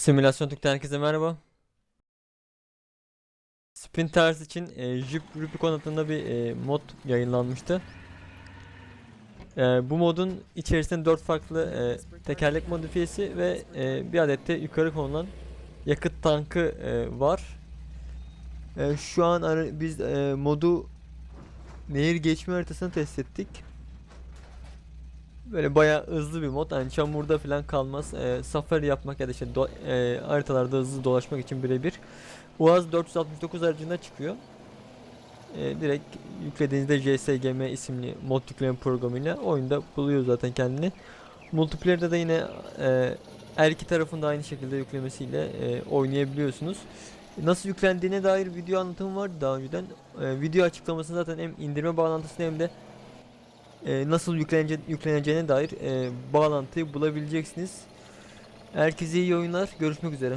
Simülasyon Türk'ten herkese merhaba. Sprinters için e, Jeep Rubicon adında bir e, mod yayınlanmıştı. E, bu modun içerisinde 4 farklı e, tekerlek modifiyesi ve e, bir adet de yukarı konulan yakıt tankı e, var. E, şu an biz e, modu nehir geçme haritasını test ettik. Böyle bayağı hızlı bir mod. Yani çamurda falan kalmaz. Ee, safari yapmak ya da işte do- e, haritalarda hızlı dolaşmak için birebir. UAZ 469 aracına çıkıyor. Ee, direkt yüklediğinizde JSGM isimli mod yükleme programıyla oyunda buluyor zaten kendini. Multiplayer'da da yine e, her iki tarafın da aynı şekilde yüklemesiyle e, oynayabiliyorsunuz. Nasıl yüklendiğine dair video anlatımı vardı daha önceden. E, video açıklamasında zaten hem indirme bağlantısını hem de e, nasıl yüklenece yükleneceğine dair e, bağlantıyı bulabileceksiniz. Herkese iyi oyunlar. Görüşmek üzere.